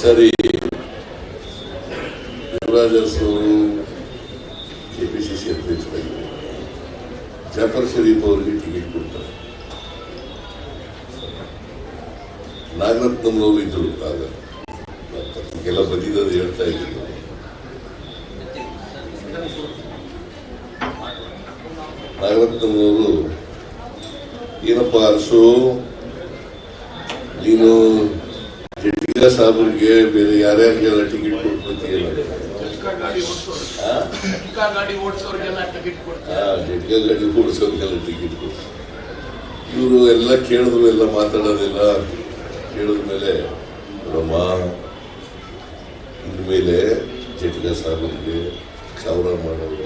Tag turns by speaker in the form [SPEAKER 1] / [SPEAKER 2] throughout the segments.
[SPEAKER 1] ಸರಿ. ಯುವರಾಜ್ ಅವರು ಸಿ ಅಧ್ಯಕ್ಷರಾಗಿದ್ದಾರೆ ಜಾಫರ್ ಶರೀಫ್ ಅವರಿಗೆ ಟಿಕೆಟ್ ಕೊಡ್ತಾರೆ. ನಾಗರತ್ನಂನವರು ಆಗ. ಎಲ್ಲ ಹೇಳ್ತಾ ಇದ್ರು. ನಾಗರತ್ನಂನವರು, ಏನಪ್ಪ ಅರಸು, ನೀನು ಸಾಬ್ರಿಗೆ ಬೇರೆ ಯಾರ್ಯಾರಿಗೆಲ್ಲ ಟಿಕೆಟ್ ಆ?
[SPEAKER 2] ಗಾಡಿ ಓಡಿಸೋರಿಗೆಲ್ಲ ಟಿಕೆಟ್ ಕೊಡ್ತಾರೆ.
[SPEAKER 1] ಇವರು ಎಲ್ಲ ಕೇಳಿದ್ರು, ಎಲ್ಲ ಮಾತಾಡೋದಿಲ್ಲ. ಕೇಳಿದ ಮೇಲೆ ನೋಡಮ್ಮ ಇನ್ಮೇಲೆ ಜಟ್ಗ ಮಾಡೋರು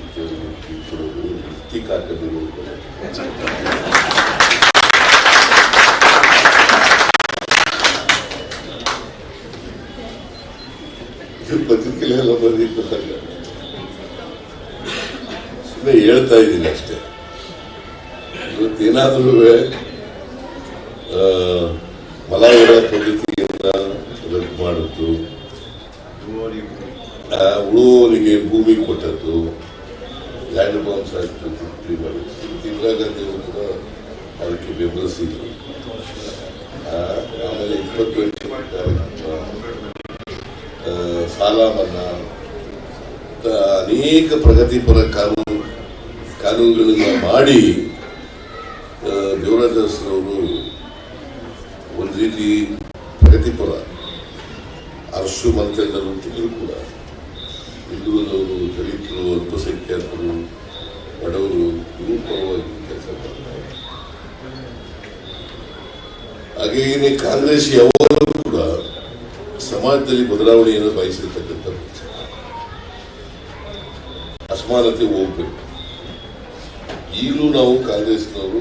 [SPEAKER 1] ಇದ್ದವ್ರಿಗೆ ಟಿಕೆಟ್ ಕೊಡೋದು ಟಿಕ್ ಹಾಕೋದು ಇದು ಪತ್ರಿಕೆಲೆಲ್ಲ ಬಂದಿತ್ತು ಸುಮ್ಮನೆ ಹೇಳ್ತಾ ಇದ್ದೀನಿ ಅಷ್ಟೇ. ಇವತ್ತೇನಾದ್ರೂ ಇರೋ ರದ್ದು ಮಾಡಿದ್ದು ಉಳುವವರಿಗೆ ಭೂಮಿ ಕೊಟ್ಟದ್ದು. ಲ್ಯಾಂಡ್ ಬಾಂಬ್ಸ್ ತಿದ್ದುಪಡಿ ಮಾಡಿದ್ದು ಇಂದಿರಾ ಗಾಂಧಿ ಅವರು ಅದಕ್ಕೆ ಬೆಂಬಲಿಸಿದ್ರು. ಆಮೇಲೆ ಆಮೇಲೆ ಇಪ್ಪತ್ತೆಂಟು ಆ, ಸಾಲ ಮನ್ನಾ ಅನೇಕ ಪ್ರಗತಿಪರ ಕಾನೂನು ಕಾನೂನುಗಳನ್ನು ಮಾಡಿ ದೇವರಾಜರವರು ಒಂದು ರೀತಿ ಪ್ರಗತಿಪರ ಅರಸು ಮಂತ್ರಿಗಳು ಕೂಡ. ಹಿಂದುಳಿದವರು ದಲಿತರು, ಅಲ್ಪಸಂಖ್ಯಾತರು, ಬಡವರು ಇವ್ರ ಕೆಲಸ ಮಾಡ್ತಾರೆ ಹಾಗೆಯೇ ಕಾಂಗ್ರೆಸ್ ಯಾವಾಗಲೂ ಕೂಡ ಸಮಾಜದಲ್ಲಿ ಬದಲಾವಣೆಯನ್ನು ಬಯಸಿರತಕ್ಕಂಥ ಅಸಮಾನತೆ ಹೋಗ್ಬೇಕು. ಈಗಲೂ ನಾವು ಕಾಂಗ್ರೆಸ್ನವರು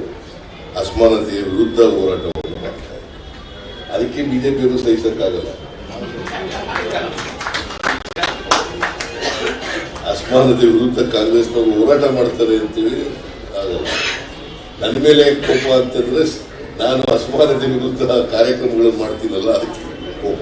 [SPEAKER 1] ಅಸಮಾನತೆಯ ವಿರುದ್ಧ ಹೋರಾಟವನ್ನು ಮಾಡ್ತಾರೆ ಅದಕ್ಕೆ ಬಿಜೆಪಿಯವರು ಸಹಿಸೋಕ್ಕಾಗಲ್ಲ. ಅಸಮಾನತೆ ವಿರುದ್ಧ ಕಾಂಗ್ರೆಸ್ನವರು ಹೋರಾಟ ಮಾಡ್ತಾರೆ ಅಂತೇಳಿ ಆಗಲ್ಲ. ನನ್ನ ಮೇಲೆ ಕೋಪ ಅಂತಂದ್ರೆ ನಾನು ಅಸಮಾನತೆ ವಿರುದ್ಧ ಕಾರ್ಯಕ್ರಮಗಳನ್ನು ಮಾಡ್ತೀನಲ್ಲ, ಅದಕ್ಕೆ ಕೋಪ.